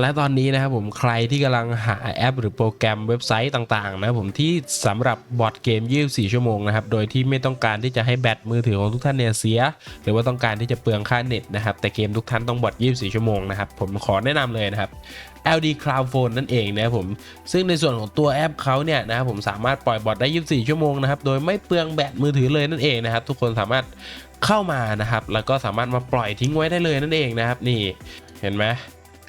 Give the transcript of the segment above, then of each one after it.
และตอนนี้นะครับผมใครที่กำลังหาแอป หรือโปรแกรมเว็บไซต์ต่างๆนะผมที่สำหรับบอร์ดเกม 24 ชั่วโมงนะครับ โดยที่ไม่ต้องการที่จะให้แบตมือถือของทุกท่านเนี่ยเสีย หรือว่าต้องการที่จะเปลืองค่าเน็ตนะครับ แต่เกมทุกท่านต้องบอร์ด 24 ชั่วโมงนะครับ ผมขอแนะนำเลยนะครับ LD Cloud Phone นั่นเองนะครับผม ซึ่งในส่วนของตัวแอปเขาเนี่ยนะครับผมสามารถปล่อยบอทได้ 24 ชั่วโมงนะครับ โดยไม่เปลืองแบตมือถือเลยนั่นเองนะครับ ทุกคนสามารถเข้ามานะครับ แล้วก็สามารถมาปล่อยทิ้งไว้ได้เลยนั่นเองนะครับ นี่ เห็นไหม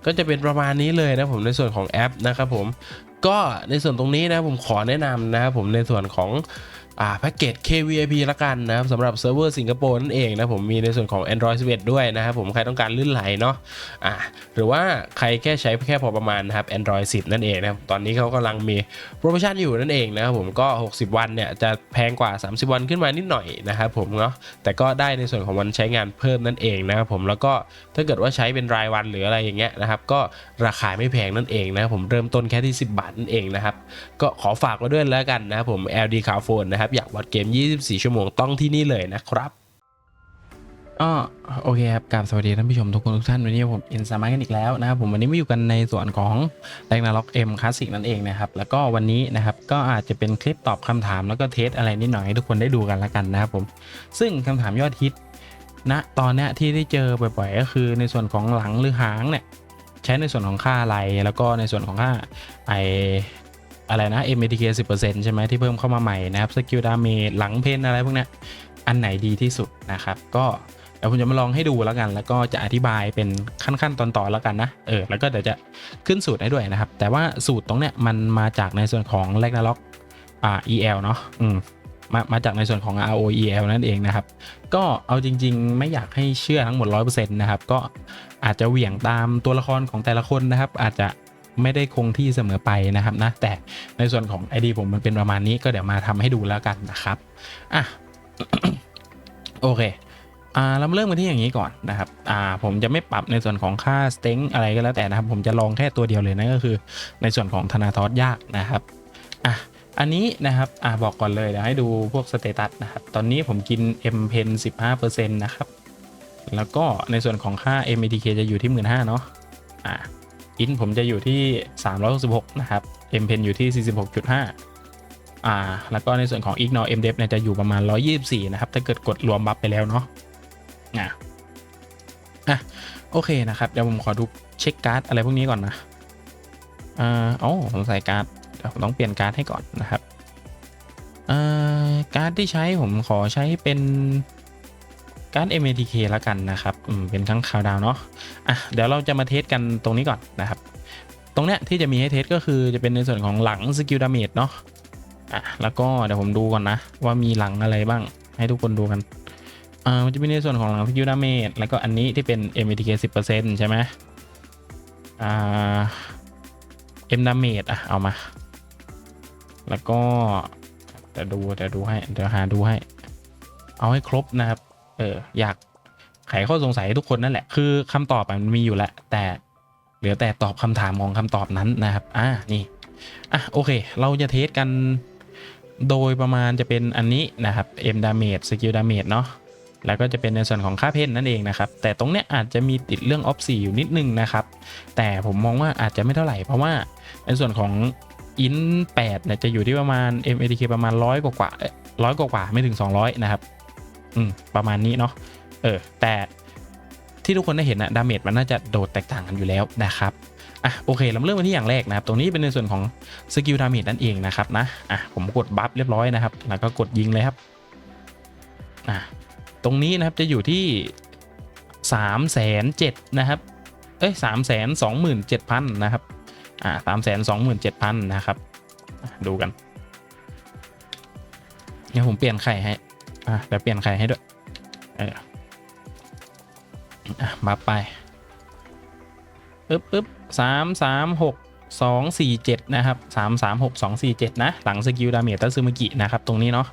ก็จะเป็นประมาณนี้เลยนะผมในส่วนของแอปนะครับผมก็ในส่วนตรงนี้นะผมขอแนะนำนะครับผมในส่วนของ อ่าแพ็กเกจ KVIP ละกันนะครับสำหรับเซิร์ฟเวอร์สิงคโปร์นั่นเองนะผมมีในส่วนของ Android 11 ด้วยนะครับผมใครต้องการลื่นไหลเนาะอ่าหรือว่าใครแค่ใช้แค่พอประมาณนะครับ Android 10 นั่นเองนะครับตอนนี้เขากำลังมีโปรโมชั่นอยู่นั่นเองนะครับผมก็ 60 วันเนี่ยจะแพงกว่า 30 วันขึ้นมานิดหน่อยนะครับผมเนาะแต่ก็ได้ในส่วนของวันใช้งานเพิ่มนั่นเองนะครับผมแล้วก็ถ้าเกิดว่าใช้เป็นรายวันหรืออะไรอย่างเงี้ยนะครับก็ราคาไม่แพงนั่นเองนะครับผมเริ่มต้นแค่ที่ 10 บาทนั่นเองนะครับก็ขอฝากไว้ด้วยแล้วกันนะครับผม LD c a r Phone นะครับอยากวัดเกม 24 ชั่วโมงต้องที่นี่เลยนะครับอ๋อโอเคครับกราบสวัสดีท่านผู้ชมทุกคนทุกท่านวันนี้ผมอินสมาร์กันอีกแล้วนะครับผมวันนี้มาอยู่กันในส่วนของแรงนาล็อกเอ็มคลาสสิกนั่นเองนะครับแล้วก็วันนี้นะครับก็อาจจะเป็นคลิปตอบคำถามแล้วก็เทสอะไรนิดหน่อยให้ทุกคนได้ดูกันแล้วกันนะครับผมซึ่งคำถามยอดฮิตณตอนนี้ที่ได้เจอบ่อยๆ ก็คือในส่วนของหลังหรือหางเนี่ยใช้ในส่วนของค่าอะไรแล้วก็ในส่วนของค่าไอ อะไรนะ MATK 10%ใช่ไหมที่เพิ่มเข้ามาใหม่นะครับสกิลดาเมจหลังเพนอะไรพวกนี้อันไหนดีที่สุดนะครับก็เดี๋ยวผมจะมาลองให้ดูแล้วกัน แล้วก็จะอธิบายเป็นขั้นๆตอนๆแล้วกันนะ เออ แล้วก็เดี๋ยวจะขึ้นสูตรให้ด้วยนะครับ แต่ว่าสูตรตรงเนี้ยมันมาจากในส่วนของ r a g n a r o k อ่า EL เนาะ อืม มา มาจากในส่วนของ ROEL นั่นเองนะครับ ก็เอาจริง ๆ ไม่อยากให้เชื่อทั้งหมด 100%นะครับ ก็อาจจะเหวี่ยงตามตัวละครของแต่ละคนนะครับ อาจจะ ไม่ได้คงที่เสมอไปนะครับนะแต่ในส่วนของ ID ผมมันเป็นประมาณนี้ก็เดี๋ยวมาทำให้ดูแล้วกันนะครับอะโอเคอ่าเราเริ่มกันที่อย่างนี้ก่อนนะครับอ่าผมจะไม่ปรับในส่วนของค่าสเต็งอะไรก็แล้วแต่นะครับ ผมจะลองแค่ตัวเดียวเลยนั่นก็คือ ในส่วนของธนาทอสยากนะครับอะอันนี้นะครับอ่าบอกก่อนเลยเดี๋ยวให้ดูพวกสเตตัสนะครับ ตอนนี้ผมกิน M Pen 15%นะครับ แล้วก็ในส่วนของค่า MATK จะอยู่ที่ 15,000เนาะอ่า อินผมจะอยู่ที่ 366 นะครับ M Pen อยู่ที่ 46.5 อ่า แล้วก็ในส่วนของ Ignore MDEP เนี่ยจะอยู่ประมาณ 124 นะครับ ถ้าเกิดกดรวมบัฟไปแล้วเนาะอะอะ โอเคนะครับ เดี๋ยวผมขอดูเช็คการ์ดอะไรพวกนี้ก่อนนะอ่าอ๋อผมใส่การ์ดเดี๋ยวผมต้องเปลี่ยนการ์ดให้ก่อนนะครับอ่อการ์ดที่ใช้ผมขอใช้เป็น การ์ด MATK แล้วกันนะครับอืมเป็นครั้งคราวดาวเนาะอะเดี๋ยวเราจะมาเทสกันตรงนี้ก่อนนะครับ ตรงเนี้ยที่จะมีให้เทสก็คือจะเป็นในส่วนของหลังสกิลดาเมจเนาะอะแล้วก็เดี๋ยวผมดูก่อนนะ ว่ามีหลังอะไรบ้างให้ทุกคนดูกันอ่ามันจะมีในส่วนของหลังสกิลดาเมจแล้วก็อันนี้ที่เป็น MATK 10%ใช่ไหมอ่าเอ็มดาเมจอะเอามา แล้วก็เดี๋ยวดูเดี๋ยวดูให้เดี๋ยวหาดูให้ เอาให้ครบนะครับ เอออยากไขข้อสงสัยให้ทุกคนนั่นแหละ คือคำตอบมันมีอยู่แล้ว แต่เหลือแต่ตอบคำถามของคำตอบนั้นนะครับ อ่านี่ อะโอเค เราจะเทสกันโดยประมาณจะเป็นอันนี้นะครับ M damage skill damage เนาะแล้วก็จะเป็นในส่วนของค่าเพนนั่นเองนะครับ แต่ตรงเนี้ยอาจจะมีติดเรื่องออฟซีอยู่นิดนึงนะครับ แต่ผมมองว่าอาจจะไม่เท่าไหร่ เพราะว่าในส่วนของอิน8เนี่ยจะอยู่ที่ประมาณ MATK ประมาณร้อยกว่าร้อยกว่าไม่ถึง 200 นะครับ ประมาณนี้เนาะเออแต่ที่ทุกคนได้เห็นนะดาเมจมันน่าจะโดดแตกต่างกันอยู่แล้วนะครับอะโอเคเราเริ่มกันที่อย่างแรกนะครับ ตรงนี้เป็นในส่วนของสกิลดาเมจนั่นเองนะครับนะอะผมกดบัฟเรียบร้อยนะครับ แล้วก็กดยิงเลยครับอะตรงนี้นะครับจะอยู่ที่สามแสนเจ็ดนะครับเอ้ยสามแสนสองหมื่นเจ็ดพันนะครับ อ่าสามแสนสองหมื่นเจ็ดพันนะครับ ดูกัน เดี๋ยวผมเปลี่ยนไข่ให้ อะเดี๋ยวเปลี่ยนไข่ให้ด้วยเอออะบัฟไปปึ๊บปึ๊บสามสามหกสองสี่เจ็ดนะครับสามสามหกสองสี่เจ็ดนะ หลังสกิลดาเมจตัซึมากินะครับ ตรงนี้เนาะ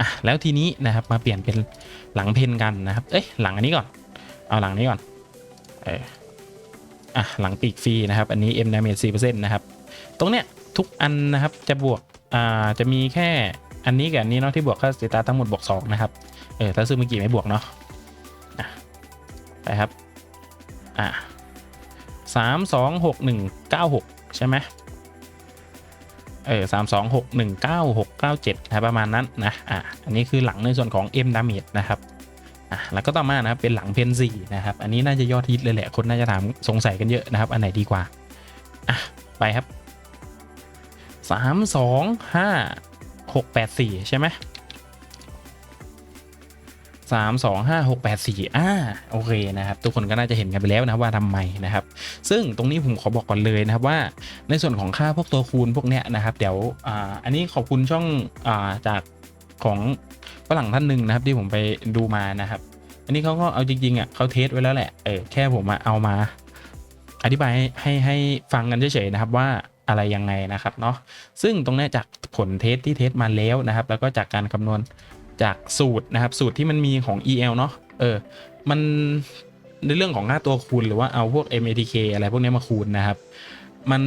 อะแล้วทีนี้นะครับมาเปลี่ยนเป็นหลังเพนกันนะครับ เอ้ยหลังอันนี้ก่อน เอาหลังนี้ก่อน เอออะหลังปีกฟรีนะครับ อันนี้ M damage 4%นะครับ ตรงเนี้ยทุกอันนะครับจะบวก อ่าจะมีแค่ อันนี้กับอันนี้เนาะที่บวกค่าสเตตัสทั้งหมดบวก2นะครับ เออถ้าซื้อเมื่อกี้ไม่บวกเนาะะไปครับ อะสามสองหกหนึ่งเก้าหกใช่ไหมเออสามสองหกหนึ่งเก้าหกเก้าเจ็ดนะประมาณนั้นนะอะอันนี้คือหลังในส่วนของ M damage นะครับอะแล้วก็ต่อมานะครับเป็นหลังเพนสี่นะครับ อันนี้น่าจะยอดฮิตเลยแหละคนน่าจะถามสงสัยกันเยอะนะครับ อันไหนดีกว่าอะไปครับสามสองห้า หกแปดสี่ใช่ไหมสามสองห้าหกแปดสี่อ่าโอเคนะครับ ทุกคนก็น่าจะเห็นกันไปแล้วนะว่าทำไมนะครับ ซึ่งตรงนี้ผมขอบอกก่อนเลยนะครับว่าในส่วนของค่าพวกตัวคูณพวกเนี้ยนะครับ เดี๋ยวอ่าอันนี้ขอบคุณช่องอ่าจากของฝรั่งท่านหนึ่งนะครับที่ผมไปดูมานะครับ อันนี้เขาก็เอาจริงๆอะเขาเทสไว้แล้วแหละเออแค่ผมอะเอามา อธิบายให้ให้ฟังกันเฉยๆนะครับว่า อะไรยังไงนะครับเนาะซึ่งตรงนี้จากผลเทสที่เทสมาแล้วนะครับ แล้วก็จากการคำนวณจากสูตรนะครับ สูตรที่มันมีของ EL เนาะเออมันในเรื่องของค่าตัวคูณหรือว่าเอาพวก MATK อะไรพวกนี้มาคูณนะครับ มัน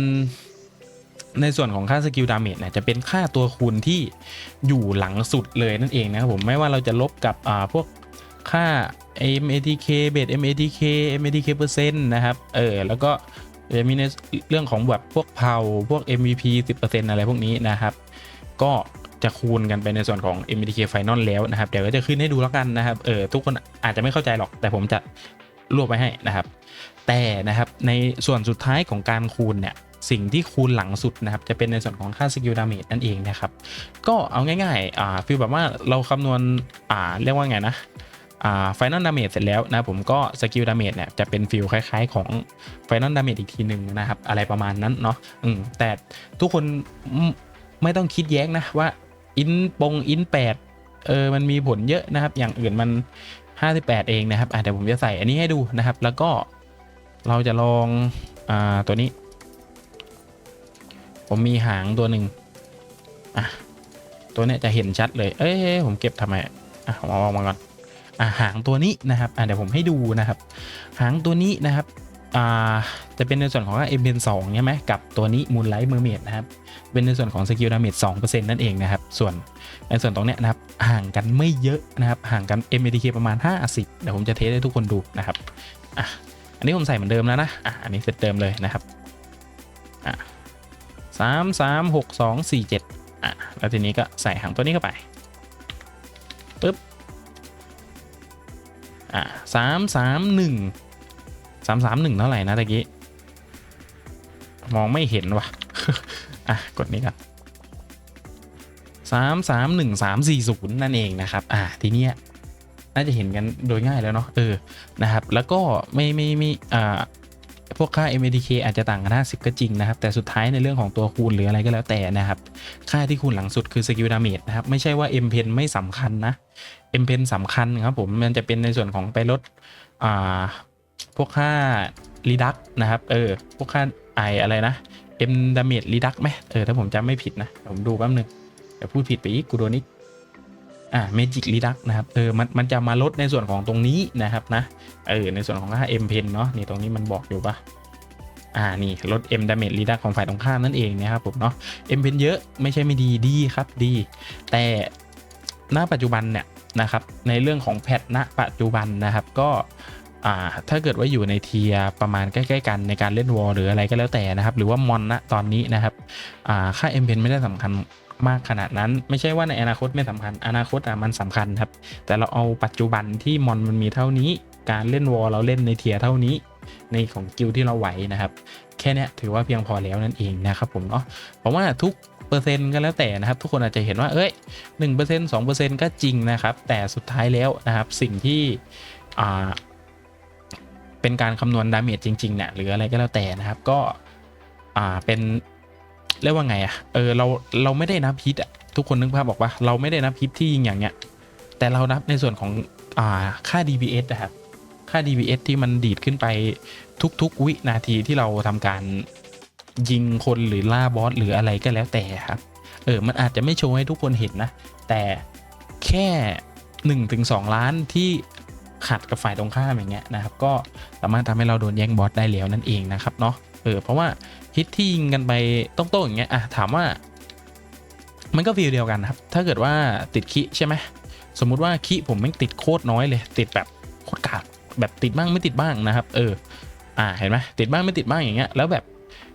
ในส่วนของค่าสกิลดาเมจเนี่ยจะเป็นค่าตัวคูณที่อยู่หลังสุดเลยนั่นเองนะครับผมไม่ว่าเราจะลบกับอ่าพวกค่า MATK เบส MATK MATK เปอร์เซ็นต์นะครับเออแล้วก็ จะมีในเรื่องของแบบพวกเผาพวก MVP 10%อะไรพวกนี้นะครับ ก็จะคูณกันไปในส่วนของ MTK Final แล้วนะครับ เดี๋ยวก็จะขึ้นให้ดูแล้วกันนะครับ เออทุกคนอาจจะไม่เข้าใจหรอก แต่ผมจะรวบไว้ให้นะครับ แต่นะครับในส่วนสุดท้ายของการคูณเนี่ยสิ่งที่คูณหลังสุดนะครับ จะเป็นในส่วนของค่าสกิลดาเมจนั่นเองนะครับ ก็เอาง่ายๆอ่าฟีลแบบว่าเราคำนวณอ่าเรียกว่าไงนะ อ่า Final Damage เสร็จแล้วนะผมก็สกิลดาเมจเนี่ยจะเป็นฟิลคล้ายๆของ Final Damage อีกทีหนึ่งนะครับ อะไรประมาณนั้นเนาะแต่ทุกคนไม่ต้องคิดแย้งนะว่าอินปงอินแปดเออมันมีผลเยอะนะครับ อย่างอื่นมัน 58 เองนะครับอะเดี๋ยวผมจะใส่อันนี้ให้ดูนะครับ แล้วก็เราจะลองอ่าตัวนี้ ผมมีหางตัวหนึ่งอะตัวเนี้ยจะเห็นชัดเลย เอ้ยผมเก็บทำไมอะผมเอาออกมาก่อน หางตัวนี้นะครับเดี๋ยวผมให้ดูนะครับ หางตัวนี้นะครับจะเป็นในส่วนของเอ็มเนสองใช่ไหมกับตัวนี้มูลไลท์เมอร์เมดนะครับ เป็นในส่วนของสกิลดาเมจ2%นั่นเองนะครับ ส่วนในส่วนตรงเนี้ยนะครับ ห่างกันไม่เยอะนะครับ ห่างกัน MATK ประมาณ 50 เดี๋ยวผมจะเทสให้ทุกคนดูนะครับอะอันนี้ผมใส่เหมือนเดิมแล้วนะอะอันนี้เซตเดิมเลยนะครับอะสามสามหกสองสี่เจ็ดอะแล้วทีนี้ก็ใส่หางตัวนี้เข้าไปปึ๊บ อะสามสามหนึ่งสามสามหนึ่งเท่าไหร่นะตะกี้ มองไม่เห็นว่ะ อะ กดนี้กันสามสามหนึ่งสามสี่ศูนย์นั่นเองนะครับ อ่าทีเนี้ยน่าจะเห็นกันโดยง่ายแล้วเนาะเออนะครับ แล้วก็ไม่ไม่ไม่อ่า พวกค่า MATK อาจจะต่างกัน50 ก็จริงนะครับ แต่สุดท้ายในเรื่องของตัวคูณหรืออะไรก็แล้วแต่นะครับ ค่าที่คูณหลังสุดคือสกิลดาเมจนะครับ ไม่ใช่ว่า M pen ไม่สำคัญนะ M pen สำคัญครับผมมันจะเป็นในส่วนของไปลดอ่าพวกค่า reduct นะครับ เออ พวกค่าไออะไรนะ M damage reduct ไหมเออ ถ้าผมจำไม่ผิดนะ ผมดูแป๊บนึงเดี๋ยวพูดผิดไปอีกกูโดนอีก อ่า magic reduct นะครับเออมันมันจะมาลดในส่วนของตรงนี้นะครับนะเออในส่วนของค่า M pen เนาะนี่ตรงนี้มันบอกอยู่ปะอ่านี่ลด M damage reduct ของฝ่ายตรงข้ามนั่นเองนะครับผมเนาะ M pen เยอะไม่ใช่ไม่ดีดีครับดี แต่ณปัจจุบันเนี่ยนะครับในเรื่องของแพทณปัจจุบันนะครับก็อ่าถ้าเกิดว่าอยู่ในเทียประมาณใกล้ๆกันในการเล่นวอลหรืออะไรก็แล้วแต่นะครับ หรือว่ามอนนะตอนนี้นะครับอ่าค่า m p n ไม่ได้สำคัญ มากขนาดนั้น ไม่ใช่ว่าในอนาคตไม่สำคัญ อนาคตอะมันสำคัญครับ แต่เราเอาปัจจุบันที่มอนมันมีเท่านี้ การเล่นวอลเราเล่นในเทียเท่านี้ในของกิลที่เราไหวนะครับ แค่นี้ถือว่าเพียงพอแล้วนั่นเองนะครับผมเนาะเพราะว่าทุกเปอร์เซ็นต์ก็แล้วแต่นะครับ ทุกคนอาจจะเห็นว่าเอ้ย1% 2%ก็จริงนะครับ แต่สุดท้ายแล้วนะครับสิ่งที่อ่าเป็นการคำนวณดาเมจจริงๆเนี่ยหรืออะไรก็แล้วแต่นะครับก็อ่าเป็น เรียกว่าไงอะเออเราเราไม่ได้นับฮิตอะทุกคนนึกภาพบอกว่าเราไม่ได้นับฮิตที่ยิงอย่างเงี้ย แต่เรานับในส่วนของอ่าค่า DPS นะครับค่า DPS ที่มันดีดขึ้นไปทุกๆ วินาทีที่เราทำการยิงคนหรือล่าบอสหรืออะไรก็แล้วแต่ครับ เออ มันอาจจะไม่โชว์ให้ทุกคนเห็นนะ แต่แค่1นถึงสล้านที่ขัดกับฝ่ายตรงข้ามอย่างเงี้ยนะครับ ก็สามารถทำให้เราโดนแย่งบอสได้แล้วนั่นเองนะครับเนาะ เออ เพราะว่า ฮิตที่ยิงกันไปต้องโตอย่างเงี้ยอะถามว่า มันก็ฟีลเดียวกันนะครับ ถ้าเกิดว่าติดคิใช่ไหมสมมุติว่าคิผมไม่ติดโคตรน้อยเลย ติดแบบโคตรกาดแบบติดบ้างไม่ติดบ้างนะครับ เออ อ่าเห็นไหมติดบ้างไม่ติดบ้างอย่างเงี้ยแล้วแบบ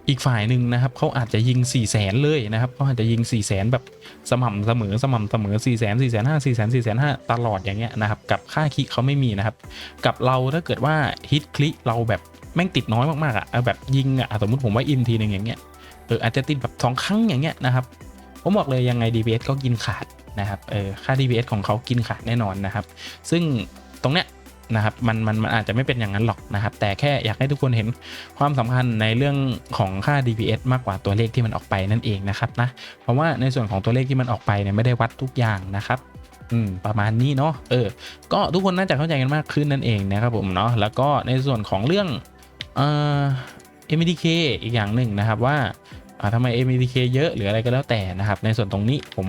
อีกฝ่ายหนึ่งนะครับเขาอาจจะยิง4ี่แสนเลยนะครับเขาอาจจะยิง4ี่แสนแบบสม่ำเสมอสม่ำเสมอ4ี่แสนสี่แสนห้าสี่แสนสี่แสนห้าตลอดอย่างเงี้ยนะครับกับค่าคิเขาไม่มีนะครับกับเราถ้าเกิดว่าฮิตคลิเราแบบแม่งติดน้อยมากๆอะแบบยิงอะสมมติผมว่าอินทีหนึ่งอย่างเงี้ยเอออาจจะติดแบบสองครั้งอย่างเงี้ยนะครับผมบอกเลยยังไง DPS ก็กินขาดนะครับเออค่า DPS ของเขากินขาดแน่นอนนะครับ ซึ่งตรงเนี้ย นะครับมันมันมันอาจจะไม่เป็นอย่างนั้นหรอกนะครับ แต่แค่อยากให้ทุกคนเห็นความสำคัญในเรื่องของค่า DPS มากกว่าตัวเลขที่มันออกไปนั่นเองนะครับนะเพราะว่าในส่วนของตัวเลขที่มันออกไปเนี่ยไม่ได้วัดทุกอย่างนะครับอืมประมาณนี้เนาะเออ ก็ทุกคนน่าจะเข้าใจกันมากขึ้นนั่นเองนะครับผมเนาะแล้วก็ในส่วนของเรื่องเอ่อ MDK อีกอย่างหนึ่งนะครับว่า ทำไม MDK เยอะหรืออะไรก็แล้วแต่นะครับ ในส่วนตรงนี้ผม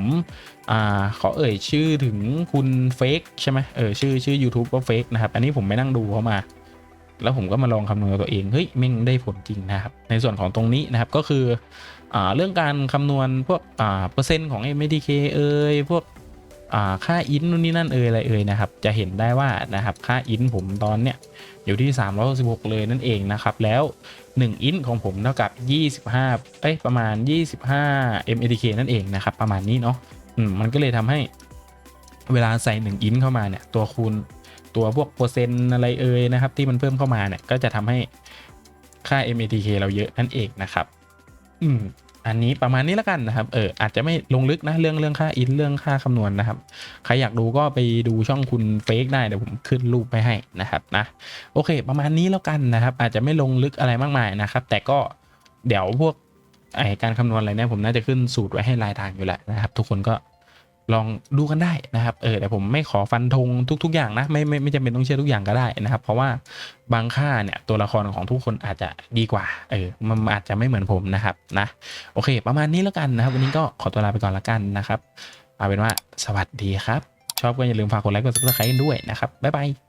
อ่าขอเอ่ยชื่อถึงคุณเฟกใช่ไหมเออชื่อชื่อ YouTube ว่าเฟกนะครับ อันนี้ผมไม่นั่งดูเขามา แล้วผมก็มาลองคำนวณตัวเองเฮ้ยแม่งได้ผลจริงนะครับ ในส่วนของตรงนี้นะครับก็คืออ่าเรื่องการคำนวณพวกอ่าเปอร์เซ็นต์ของ MDK เอ่ยพวกอ่าค่าอินนู่นนี่นั่นเอ่ยอะไรเอ่ยนะครับ จะเห็นได้ว่านะครับค่าอินผมตอนเนี้ย อยู่ที่316เลยนั่นเองนะครับ แล้ว 1 อินของผมเท่ากับ 25เอ้ยประมาณ 25 MATK นั่นเองนะครับ ประมาณนี้เนาะอืมมันก็เลยทำให้เวลาใส่ 1 อินเข้ามาเนี่ย ตัวคูณตัวพวกเปอร์เซ็นต์อะไรเอ่ยนะครับ ที่มันเพิ่มเข้ามาเนี่ย ก็จะทำให้ค่า MATK เราเยอะนั่นเองนะครับ อืม อันนี้ประมาณนี้แล้วกันนะครับ เอออาจจะไม่ลงลึกนะเรื่องเรื่องค่าอินเรื่องค่าคำนวณนะครับ ใครอยากดูก็ไปดูช่องคุณเฟกได้เดี๋ยวผมขึ้นรูปไปให้นะครับนะ โอเค ประมาณนี้แล้วกันนะครับ อาจจะไม่ลงลึกอะไรมากมายนะครับ แต่ก็เดี๋ยวพวกไอการคำนวณอะไรเนี่ยผมน่าจะขึ้นสูตรไว้ให้รายทางอยู่แหละนะครับ ทุกคนก็ ลองดูกันได้นะครับเออแต่ผมไม่ขอฟันธงทุก ๆ อย่างนะไม่ไม่ไม่จำเป็นต้องเชื่อทุกอย่างก็ได้นะครับ เพราะว่าบางค่าเนี่ยตัวละครของทุกคนอาจจะดีกว่าเออมันอาจจะไม่เหมือนผมนะครับนะโอเค ประมาณนี้แล้วกันนะครับ วันนี้ก็ขอตัวลาไปก่อนละกันนะครับเอาเป็นว่าสวัสดีครับ ชอบก็อย่าลืมฝากกดไลค์กดซับสไครต์ด้วยนะครับบ๊ายบาย